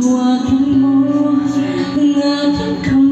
hawakan mo ang aking